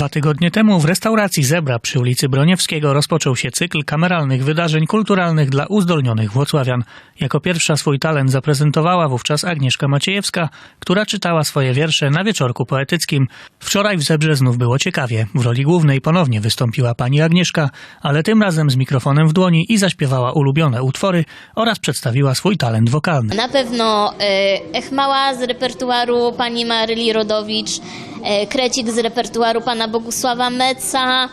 Dwa tygodnie temu w restauracji Zebra przy ulicy Broniewskiego rozpoczął się cykl kameralnych wydarzeń kulturalnych dla uzdolnionych włocławian. Jako pierwsza swój talent zaprezentowała wówczas Agnieszka Maciejewska, która czytała swoje wiersze na wieczorku poetyckim. Wczoraj w Zebrze znów było ciekawie. W roli głównej ponownie wystąpiła pani Agnieszka, ale tym razem z mikrofonem w dłoni i zaśpiewała ulubione utwory oraz przedstawiła swój talent wokalny. Na pewno e, Echmała z repertuaru pani Maryli Rodowicz, Krecik z repertuaru pana Bogusława Meca,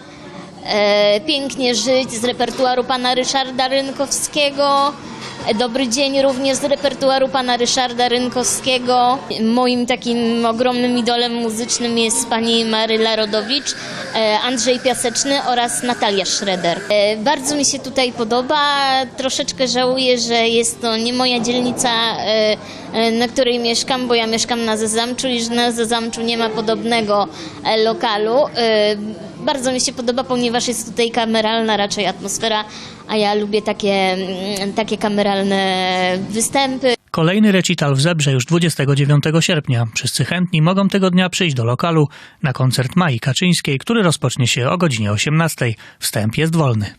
e, Pięknie żyć z repertuaru pana Ryszarda Rynkowskiego, e, Dobry dzień również z repertuaru pana Ryszarda Rynkowskiego. Moim takim ogromnym idolem muzycznym jest pani Maryla Rodowicz, e, Andrzej Piaseczny oraz Natalia Schroeder. E, Bardzo mi się tutaj podoba. Troszeczkę żałuję, że jest to nie moja dzielnica, e, na której mieszkam, bo ja mieszkam na Zezamczu i że na Zezamczu nie ma podobnego lokalu. Bardzo mi się podoba, ponieważ jest tutaj kameralna raczej atmosfera, a ja lubię takie, mm, takie kameralne występy. Kolejny recital w Zebrze już 29 sierpnia. Wszyscy chętni mogą tego dnia przyjść do lokalu na koncert Mai Kaczyńskiej, który rozpocznie się o godzinie 18. Wstęp jest wolny.